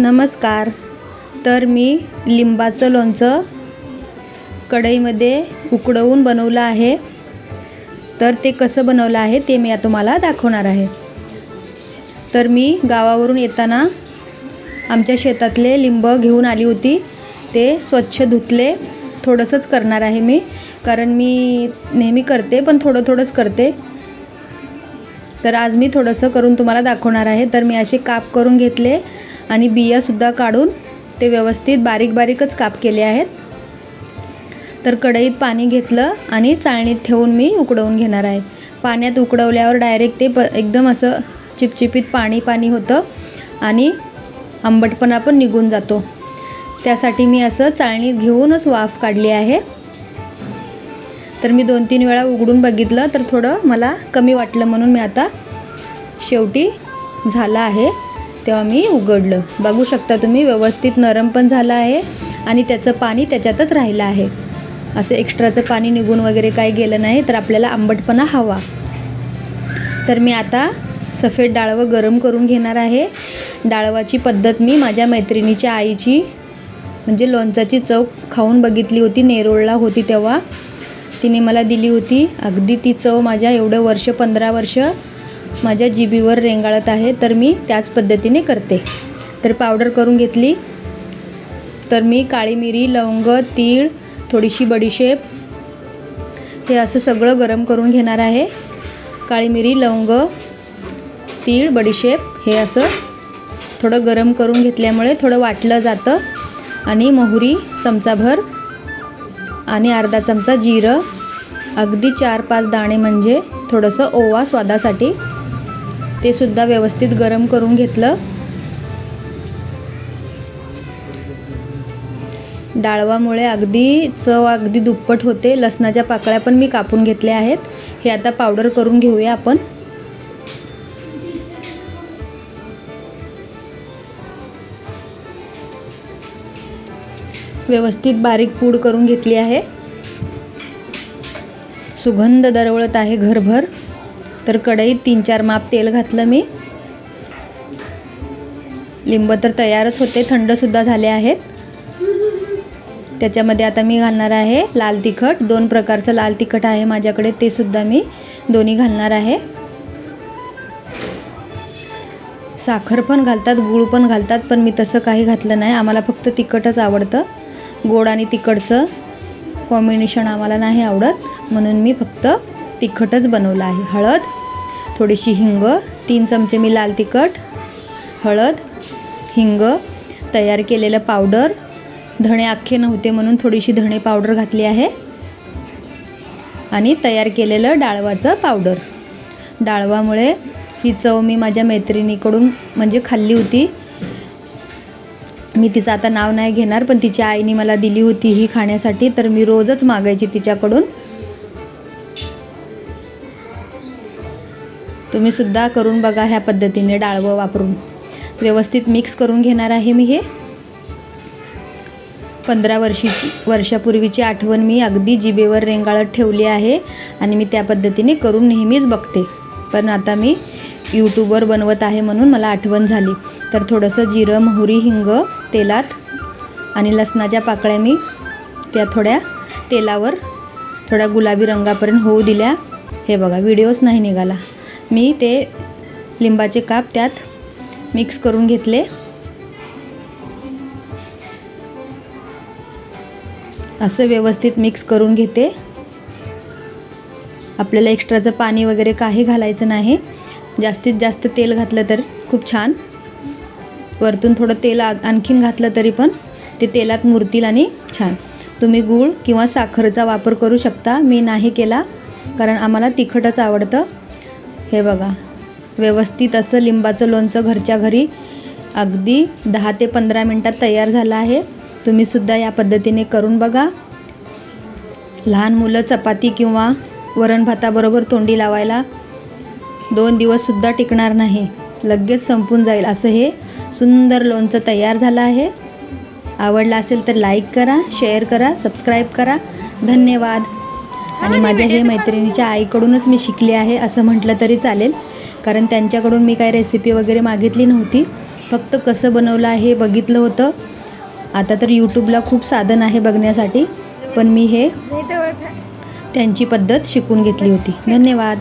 नमस्कार. तर मी लिंबाचं लोणचं कढईमध्ये उकडवून बनवलं आहे. तर ते कसं बनवलं आहे ते मी तुम्हाला दाखवणार आहे. तर मी गावावरून येताना आमच्या शेतातले लिंब घेऊन आली होती. ते स्वच्छ धुतले. थोडंसंच करणार आहे मी कारण मी नेहमी करते पण थोडं थोडंच करते. तर आज मी थोडंसं करून तुम्हाला दाखवणार आहे. तर मी असे काप करून घेतले. आणि बियासुद्धा काढून ते व्यवस्थित बारीक बारीकच काप केले आहेत. तर कढईत पाणी घेतलं आणि चाळणीत ठेवून मी उकडवून घेणार आहे. पाण्यात उकडवल्यावर डायरेक्ट ते प एकदम असं चिपचिपीत पाणी पाणी होतं आणि आंबटपणा पण निघून जातो. त्यासाठी मी असं चाळणीत घेऊनच वाफ काढली आहे. तर मी दोन तीन वेळा उघडून बघितलं तर थोडं मला कमी वाटलं म्हणून मी आता शेवटी झालं आहे. तेव्हा मी उघडलं. बघू शकता तुम्ही व्यवस्थित नरम पण झालं आहे आणि त्याचं पाणी त्याच्यातच राहिलं आहे. असं एक्स्ट्राचं पाणी निघून वगैरे काही गेलं नाही तर आपल्याला आंबटपणा हवा. तर मी आता सफेद डाळवं गरम करून घेणार आहे. डाळवाची पद्धत मी माझ्या मैत्रिणीच्या आईची म्हणजे लोणचाची चव खाऊन बघितली होती नेरोळला होती तेव्हा. तिने मला दिली होती. अगदी ती चव माझ्या एवढं वर्ष पंधरा वर्ष माझ्या जिबीवर रेंगाळत आहे तर मी त्याच पद्धतीने करते. तर पावडर करून घेतली. तर मी काळी मिरी लवंग तीळ थोडीशी बडीशेप हे असं सगळं गरम करून घेणार आहे. काळी मिरी लवंग तीळ बडीशेप हे असं थोडं गरम करून घेतल्यामुळे थोडं वाटलं जातं. आणि मोहरी चमचाभर आणि अर्धा चमचा जिरं. अगदी चार पाच दाणे म्हणजे थोडंसं ओवा स्वादासाठी ते सुद्धा व्यवस्थित गरम करून घेतलं. डाळवामुळे अगदी चव अगदी दुप्पट होते. लसणाच्या पाकळ्या पण मी कापून घेतल्या आहेत. हे आता पावडर करून घेऊया आपण. व्यवस्थित बारीक पूड करून घेतली आहे. सुगंध दरवळत आहे घरभर. तर कढईत तीन चार माप तेल घातलं मी. लिंब तर तयारच होते थंडसुद्धा झाले आहेत. त्याच्यामध्ये आता मी घालणार आहे लाल तिखट. दोन प्रकारचं लाल तिखट आहे माझ्याकडे ते सुद्धा मी दोन्ही घालणार आहे. साखर पण घालतात गूळ पण घालतात पण मी तसं काही घातलं नाही. आम्हाला फक्त तिखटच आवडतं. गोड आणि तिखटचं कॉम्बिनेशन आम्हाला नाही आवडत. म्हणून मी फक्त तिखटच बनवलं आहे. हळद थोडीशी हिंग तीन चमचे मी लाल तिखट हळद हिंग तयार केलेलं पावडर. धणे अख्खे नव्हते म्हणून थोडीशी धणे पावडर घातली आहे. आणि तयार केलेलं डाळवाचं पावडर. डाळवामुळे ही चव मी माझ्या मैत्रिणीकडून म्हणजे खाल्ली होती. मी तिचं आता नाव नाही घेणार पण तिच्या आईने मला दिली होती ही खाण्यासाठी तर मी रोजच मागायची तिच्याकडून. तुम्ही सुद्धा करून बघा ह्या पद्धतीने डाळवं वापरून. व्यवस्थित मिक्स करून घेणार आहे मी हे. पंधरा वर्षीची वर्षापूर्वीची आठवण मी अगदी जिभेवर रेंगाळत ठेवली आहे आणि मी त्या पद्धतीने करून नेहमीच बघते. पण आता मी यूट्यूबवर बनवत आहे म्हणून मला आठवण झाली. तर थोडंसं जिरं मोहरी हिंग तेलात आणि लसणाच्या पाकळ्या मी त्या थोड्या तेलावर थोड्या गुलाबी रंगापर्यंत होऊ दिल्या. हे बघा व्हिडिओच नाही निघाला. मी ते लिंबाचे काप त्यात मिक्स करून घेतले. असं व्यवस्थित मिक्स करून घेते. आपल्याला एक्स्ट्राचं पाणी वगैरे काही घालायचं नाही. जास्तीत जास्त तेल घातलं तर खूप छान. वरतून थोडं तेल आणखीन घातलं तरी पण ते तेलात मुरतील आणि छान. तुम्ही गूळ किंवा साखरेचा वापर करू शकता. मी नाही केला कारण आम्हाला तिखटच आवडतं. हे बघा. व्यवस्थित असं लिंबाचं लोणचं घरच्या घरी अगदी दहा ते पंधरा मिनटात तयार झालं आहे. तुम्हीसुद्धा या पद्धतीने करून बघा. लहान मुलं चपाती किंवा वरण भाताबरोबर तोंडी लावायला दोन दिवससुद्धा टिकणार नाही. लगेच संपून जाईल. असं हे सुंदर लोणचं तयार झालं आहे. आवडलं असेल तर लाईक करा शेअर करा सबस्क्राईब करा. धन्यवाद. आणि माझ्या हे मैत्रिणीच्या आईकडूनच मी शिकले आहे असं म्हटलं तरी चालेल. कारण त्यांच्याकडून मी काय रेसिपी वगैरे मागितली नव्हती. फक्त कसं बनवलं आहे बघितलं होतं. आता तर यूट्यूबला खूप साधन आहे बघण्यासाठी. पण मी हे त्यांची पद्धत शिकून घेतली होती. धन्यवाद.